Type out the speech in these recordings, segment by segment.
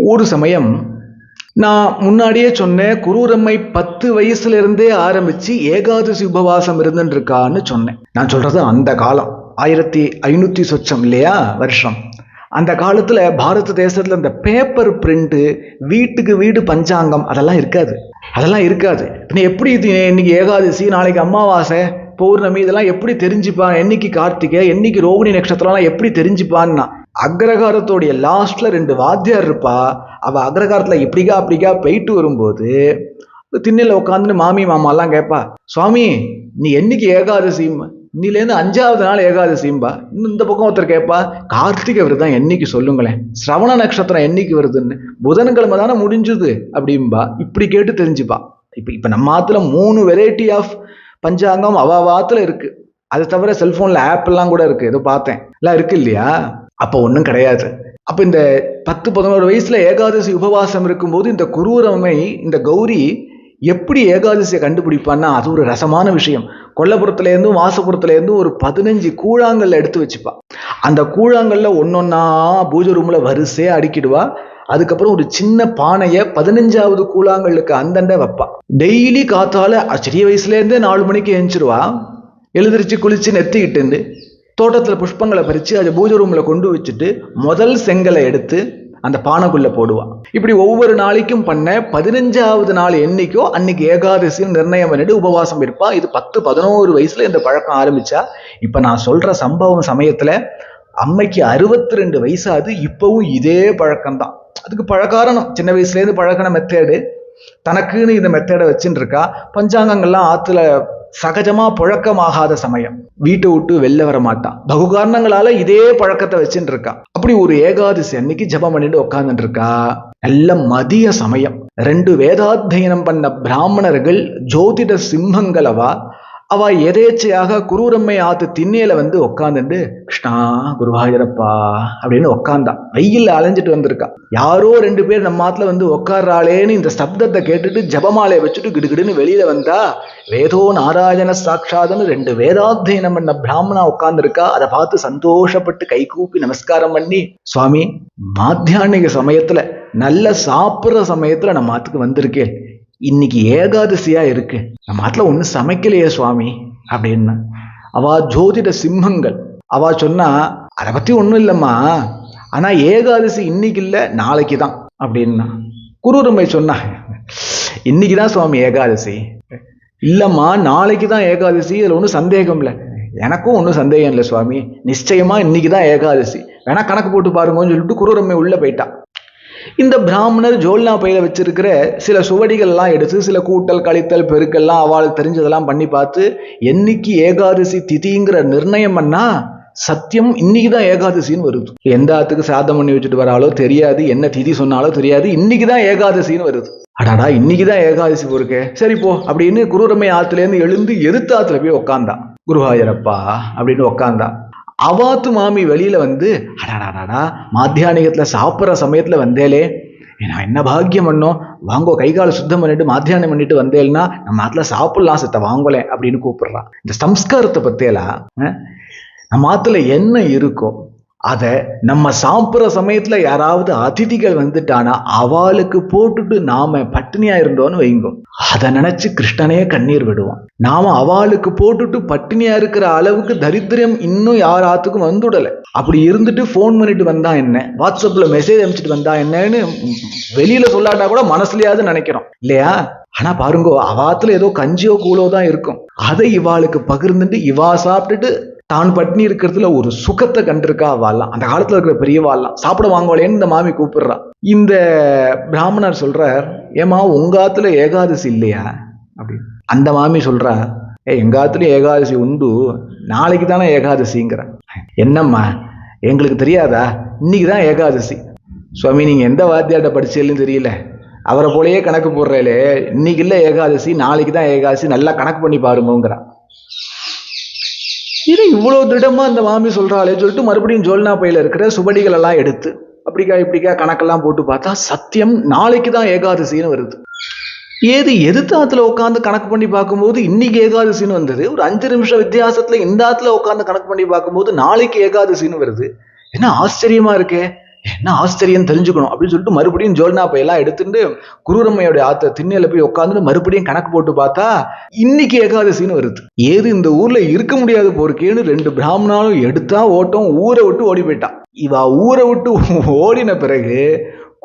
ஒரு சமயம் நான் முன்னாடியே சொன்னேன் குரூரம்மை பத்து வயசுல இருந்தே ஆரம்பிச்சு ஏகாதசி உபவாசம் இருந்துருக்கான்னு சொன்னேன். நான் சொல்றது அந்த காலம். ஆயிரத்தி ஐநூத்தி சொச்சம் இல்லையா? வருஷம். அந்த காலத்துல பாரத தேசத்துல இந்த பேப்பர் பிரிண்ட் வீட்டுக்கு வீடு பஞ்சாங்கம் அதெல்லாம் இருக்காது. அதெல்லாம் இருக்காது. பின்ன எப்படி இது இன்னைக்கு ஏகாதசி நாளைக்கு அமாவாசை பௌர்ணமி இதெல்லாம் எப்படி தெரிஞ்சுப்பான்? என்னைக்கு கார்த்திகை என்னைக்கு ரோகிணி நட்சத்திரம்லாம் எப்படி தெரிஞ்சுப்பான்னா அக்ரகாரத்தோடைய லாஸ்ட்ல ரெண்டு வாத்தியார் இருப்பா. அவ அக்ரகாரத்துல இப்படிக்கா அப்படிக்கா போயிட்டு வரும்போது திண்ணையில உட்காந்து மாமி மாமாலாம் கேட்பா சுவாமி நீ என்னைக்கு ஏகாதசிம்மா இன்னிலேருந்து அஞ்சாவது நாள் ஏகாதசிம்பா இன்னும் இந்த பக்கம் ஒருத்தர் கேட்பா கார்த்திகை விரதம் என்னைக்கு சொல்லுங்களேன்? சிரவண நட்சத்திரம் என்னைக்கு வருதுன்னு? புதன்கிழமை தானே முடிஞ்சுது. அப்படிம்பா. இப்படி கேட்டு தெரிஞ்சுப்பா. இப்போ இப்போ நம்ம ஆத்துல மூணு வெரைட்டி ஆஃப் பஞ்சாங்கம் அவ இருக்குது இருக்கு. அது தவிர செல்போன்ல ஆப்பெல்லாம் கூட இருக்கு. ஏதோ பார்த்தேன். எல்லாம் இருக்கு இல்லையா? அப்போ ஒன்றும் கிடையாது. அப்போ இந்த பத்து பதினோரு வயசில் ஏகாதசி உபவாசம் இருக்கும்போது இந்த குரூரமை இந்த கௌரி எப்படி ஏகாதசியை கண்டுபிடிப்பான்னா அது ஒரு ரசமான விஷயம். கொல்லப்புறத்துலேருந்தும் வாசப்புறத்துலேருந்தும் ஒரு பதினஞ்சு கூழாங்கல்ல எடுத்து வச்சுப்பா. அந்த கூழாங்கல்ல ஒன்னொன்னா பூஜை ரூமில் வரிசையாக அடுக்கிடுவா. அதுக்கப்புறம் ஒரு சின்ன பானையை பதினஞ்சாவது கூழாங்கல்லுக்கு அந்தண்டை வைப்பா. டெய்லி காத்தால சிறிய வயசுலேருந்தே நாலு மணிக்கு எழுந்திருவா எழுந்திரிச்சு குளிச்சு நெத்திக்கிட்டு தோட்டத்தில் புஷ்பங்களை பறித்து அதை பூஜை ரூமில் கொண்டு வச்சுட்டு முதல் செங்கலை எடுத்து அந்த பானைக்குள்ளே போடுவான் இப்படி ஒவ்வொரு நாளைக்கும் பண்ண பதினஞ்சாவது நாள் என்னைக்கோ அன்னைக்கு ஏகாதசியும் நிர்ணயம் பண்ணிட்டு உபவாசம் இருப்பான் இது பத்து பதினோரு வயசுல இந்த பழக்கம் ஆரம்பிச்சா. இப்போ நான் சொல்ற சம்பவம் சமயத்தில் அம்மைக்கு அறுபத்தி ரெண்டு வயசாது இப்போவும் இதே பழக்கம்தான். அதுக்கு பழக்காரணம். சின்ன வயசுலேருந்து பழக்கின மெத்தேடு தனக்குன்னு இந்த மெத்தேடை வச்சுட்டு இருக்கா. பஞ்சாங்கங்கள்லாம் ஆற்றுல சகஜமா புழக்கமாகாத சமயம். வீட்டை விட்டு வெளில வர மாட்டான் பகு காரணங்களால இதே பழக்கத்தை வச்சுட்டு இருக்கா. அப்படி ஒரு ஏகாதசி அன்னைக்கு ஜபம் பண்ணிட்டு உட்காந்துட்டு இருக்கா. நல்ல மதிய சமயம். ரெண்டு வேதாத்தியனம் பண்ண பிராமணர்கள் ஜோதிட சிம்மங்களவா அவ எதேச்சையாக குரூரம்மை ஆத்து திண்ணையில வந்து உட்காந்துட்டு கிருஷ்ணா குருவாயூரப்பா அப்படின்னு உக்காந்தா. வெயில்ல அலைஞ்சிட்டு வந்திருக்கா. யாரோ ரெண்டு பேர் நம்ம ஆத்துல வந்து உக்காடுறாளேன்னு இந்த சப்தத்தை கேட்டுட்டு ஜபமாலையை வச்சுட்டு கிடுகிடுன்னு வெளியில வந்தா வேதோ நாராயண சாட்சாதன்னு ரெண்டு வேதாத்தியனம் பண்ண பிராமணா உட்கார்ந்துருக்கா அதை பார்த்து சந்தோஷப்பட்டு கைகூப்பி நமஸ்காரம் பண்ணி சுவாமி மாத்தியானிக சமயத்துல நல்ல சாப்பிட்ற சமயத்துல நம்ம ஆத்துக்கு வந்திருக்கேன். இன்னைக்கு ஏகாதசியா இருக்கு. நம்ம ஆட்டில் ஒன்றும் சமைக்கலையே சுவாமி அப்படின்னா. அவா ஜோதிட சிம்மங்கள். அவா சொன்னா அதை பற்றி ஒன்றும் இல்லைம்மா. ஆனால் ஏகாதசி இன்னைக்கு இல்லை நாளைக்கு தான். அப்படின்னா. குருரம்மை சொன்னா இன்னைக்கு தான் சுவாமி ஏகாதசி. இல்லைம்மா நாளைக்கு தான் ஏகாதசி. இதில் ஒன்றும் சந்தேகம் இல்லை. எனக்கும் ஒன்றும் சந்தேகம் இல்லை சுவாமி. நிச்சயமா இன்னைக்கு தான் ஏகாதசி. வேணா கணக்கு போட்டு பாருங்கன்னு சொல்லிட்டு குருரம்மை உள்ளே போயிட்டா. இந்த பிராமணர் ஜோல்னா பையில வச்சிருக்கிற சில சுவடிகள்லாம் எடுத்து சில கூட்டல் கழித்தல் பெருக்கெல்லாம் அவளுக்கு தெரிஞ்சதெல்லாம் பண்ணி பார்த்து என்னைக்கு ஏகாதசி திதிங்கிற நிர்ணயம் பண்ணா சத்தியம் இன்னைக்கு தான் ஏகாதசின்னு வருது. எந்த ஆத்துக்கு சாதம் பண்ணி வச்சுட்டு வராளோ தெரியாது என்ன திதி சொன்னாலோ தெரியாது இன்னைக்கு தான் ஏகாதசின்னு வருது. அடாடா இன்னைக்கு தான் ஏகாதசி பொறுக்கே சரி போ அப்படின்னு குருரமை ஆத்துலேருந்து எழுந்து எதிர்த்து ஆத்துல போய் உக்காந்தான். குருவாயூரப்பா அப்படின்னு உக்காந்தான். அவாத்து மாமி வெளியில வந்து அடாடாடாடா மாத்தியானிகத்துல சாப்பிட்ற சமயத்துல வந்தேலே நான் என்ன பாக்கியம் பண்ணோம் வாங்கோ கை காலை சுத்தம் பண்ணிட்டு மாத்தியானம் பண்ணிட்டு வந்தேன்னா நம்ம ஆத்துல சாப்பிடலாம் சித்த வாங்கலேன் அப்படின்னு கூப்பிடுறான் இந்த சம்ஸ்காரத்தை பத்தியெல்லாம் நம்ம ஆத்துல என்ன இருக்கோ அதை நம்ம சாப்பிட்ற சமயத்தில் யாராவது அதிதிகள் வந்துட்டானா அவளுக்கு போட்டுட்டு நாம பட்டினியா இருந்தோன்னு வைங்கோ. அதை நினைச்சு கிருஷ்ணனே கண்ணீர் விடுவான். நாம அவளுக்கு போட்டுட்டு பட்டினியா இருக்கிற அளவுக்கு தரித்திரம் இன்னும் யாராத்துக்கும் வந்துடல. அப்படி இருந்துட்டு ஃபோன் பண்ணிட்டு வந்தா என்ன? வாட்ஸ்அப்ல மெசேஜ் அனுப்பிச்சிட்டு வந்தா என்னன்னு வெளியில சொல்லாட்டா கூட மனசுலயாவது நினைக்கிறோம். இல்லையா? ஆனா பாருங்கோ அவாத்துல ஏதோ கஞ்சியோ கூலோ தான் இருக்கும். அதை இவாளுக்கு பகிர்ந்துட்டு இவா சாப்பிட்டுட்டு தான் பட்னி இருக்கிறதுல ஒரு சுகத்தை கண்டிருக்கா வாழலாம். அந்த காலத்தில் இருக்கிற பெரியவாள்லாம் சாப்பிட வாங்குவாளேன்னு இந்த மாமி கூப்பிடுறா. இந்த பிராமணர் சொல்றார் ஏமா உங்க ஆத்துல ஏகாதசி இல்லையா? அப்படின்னு. அந்த மாமி சொல்றா ஏ எங்க ஆத்துலயும் ஏகாதசி உண்டு. நாளைக்கு தானே ஏகாதசிங்கிற என்னம்மா எங்களுக்கு தெரியாதா? இன்னைக்கு தான் ஏகாதசி. சுவாமி நீங்கள் எந்த வாத்தியாட்ட படிச்சீங்கன்னு தெரியல. அவரை போலயே கணக்கு போடுறேலே. இன்னைக்கு இல்லை ஏகாதசி நாளைக்கு தான் ஏகாதசி. நல்லா கணக்கு பண்ணி பாருங்கிறான் இவ்வளோ இவ்வளவு திடமா அந்த மாமி சொல்றாளே சொல்லிட்டு மறுபடியும் ஜோல்னா பையில இருக்கிற சுபடிகளெல்லாம் எடுத்து அப்படிக்கா இப்படிக்கா கணக்கெல்லாம் போட்டு பார்த்தா சத்தியம் நாளைக்கு தான் ஏகாதசின்னு வருது. ஏது எதிர்த்தாத்துல உட்காந்து கணக்கு பண்ணி பார்க்கும்போது இன்னைக்கு ஏகாதசின்னு வந்தது? ஒரு அஞ்சு நிமிஷம் வித்தியாசத்துல இந்த ஆத்துல உட்காந்து கணக்கு பண்ணி பார்க்கும்போது நாளைக்கு ஏகாதசின்னு வருது. என்ன ஆச்சரியமா இருக்கே? என்ன ஆச்சரியம் தெரிஞ்சுக்கணும் அப்படின்னு சொல்லிட்டு மறுபடியும் ஜோல்னா பையெல்லாம் எடுத்துட்டு குருரம்மையோட ஆத்த திண்ணையில போய் உட்காந்துட்டு மறுபடியும் கணக்கு போட்டு பார்த்தா இன்னைக்கு ஏகாதசின்னு வருது. ஏது இந்த ஊர்ல இருக்க முடியாது போருக்கேன்னு ரெண்டு பிராமணாலும் எடுத்தா ஓட்டம் ஊரை விட்டு ஓடி போயிட்டான் இவ ஊரை விட்டு ஓடின பிறகு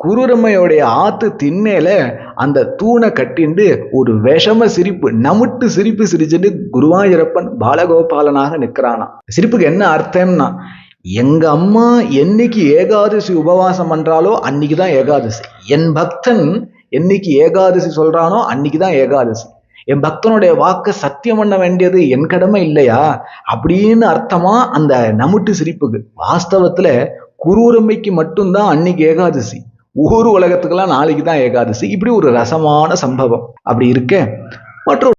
குருரம்மையோடைய ஆத்து திண்ணையில அந்த தூணை கட்டிண்டு ஒரு விஷம சிரிப்பு நமுட்டு சிரிப்பு சிரிச்சுட்டு குருவாயூரப்பன் பாலகோபாலனாக நிற்கிறானா சிரிப்புக்கு என்ன அர்த்தம்னா எங்க அம்மா என்னைக்கு ஏகாதசி உபவாசம் பண்றாலோ அன்னைக்கு தான் ஏகாதசி. என் பக்தன் என்னைக்கு ஏகாதசி சொல்றானோ அன்னைக்கு தான் ஏகாதசி. என் பக்தனுடைய வாக்கை சத்தியம் பண்ண வேண்டியது என் கடமை இல்லையா? அப்படின்னு அர்த்தமா அந்த நமுட்டு சிரிப்புக்கு. வாஸ்தவத்துல குரூரம்மைக்கு மட்டும்தான் அன்னைக்கு ஏகாதசி. ஊர் உலகத்துக்கெல்லாம் நாளைக்கு தான் ஏகாதசி. இப்படி ஒரு ரசமான சம்பவம். அப்படி இருக்க. மற்றொரு